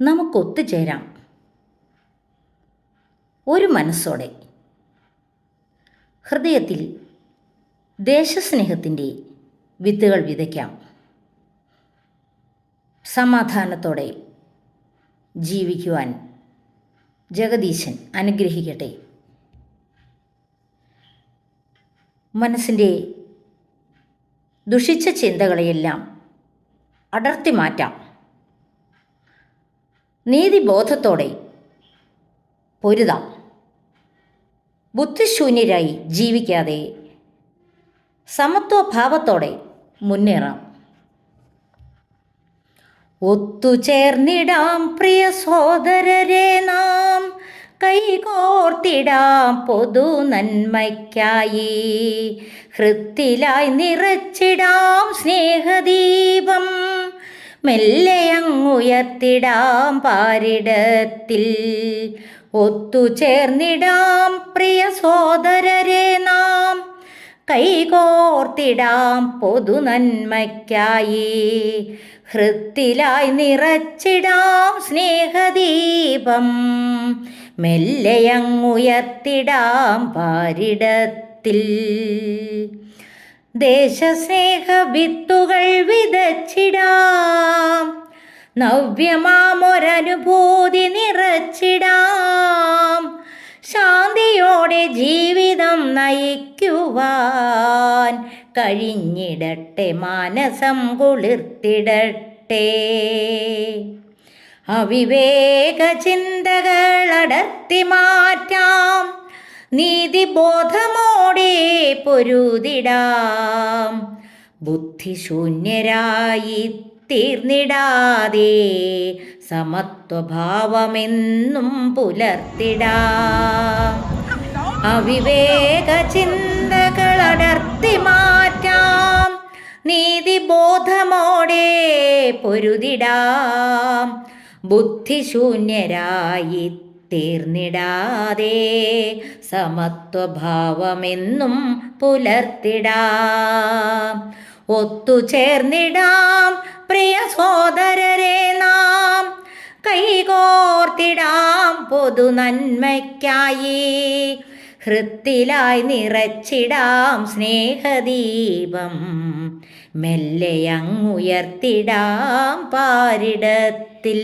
നമുക്കൊത്തുചേരാം. ഒരു മനസ്സോടെ. ഹൃദയത്തിൽ ദേശസ്നേഹത്തിന്റെ വിത്തുകൾ വിതയ്ക്കാം. സമാധാനത്തോടെ ജീവിക്കുവാൻ ജഗദീശൻ അനുഗ്രഹിക്കട്ടെ. മനസ്സിന്റെ ദുഷിച്ച ചിന്തകളെയെല്ലാം അടർത്തി മാറ്റാം നീതിബോധത്തോടെ പൊരുതാം. ബുദ്ധിശൂന്യരായി ജീവിക്കാതെ സമത്വഭാവത്തോടെ മുന്നേറാം. ഒത്തുചേർന്നിടാം പ്രിയ സോദരരെ നാം. കൈകോർത്തിടാം പൊതു നന്മയ്ക്കായി. ഹൃത്തിലായി നിറച്ചിടാം സ്നേഹദീപം. മെല്ലെ അങ്ങുയർത്തിടാം പാരിടത്തിൽ. ഒത്തുചേർന്നിടാം പ്രിയ സോദരരെ നാം. കൈകോർത്തിടാം പൊതു നന്മയ്ക്കായി. ഹൃത്തിലായി നിറച്ചിടാം സ്നേഹദീപം. മെല്ലെയങ്ങുയർത്തിടാം പാരിടത്തിൽ. ദേശസ്നേഹ വിത്തുകൾ വിതച്ചിടാം. നവ്യമാമൊരനുഭൂതി നിറച്ചിടാം. ശാന്തിയോടെ ജീവിതം നയിക്കുവാൻ കഴിഞ്ഞിടട്ടെ മാനസം കുളിർത്തിടട്ടെ. അവിവേക ചിന്തകൾ അടർത്തി മാറ്റാം നീതിബോധമോടെ പൊരുതിടാം. ബുദ്ധിശൂന്യരായി തീർന്നിടാതെ സമത്വഭാവമെന്നും പുലർത്തിടാം. അവിവേക ചിന്തകളടർത്തി മാറ്റാം നീതിബോധമോടെ പൊരുതിടാം. ബുദ്ധിശൂന്യരായി തീർന്നിടാതെ സമത്വഭാവമെന്നും പുലർത്തിടാം. ഒത്തുചേർന്നിടാം പ്രിയ സോദരരെ നാം. കൈകോർത്തിടാം പൊതു നന്മയ്ക്കായി ഹൃത്തിലായി നിറച്ചിടാം സ്നേഹദീപം. മെല്ലെ അങ്ങുയർത്തിടാം പാരിടത്തിൽ.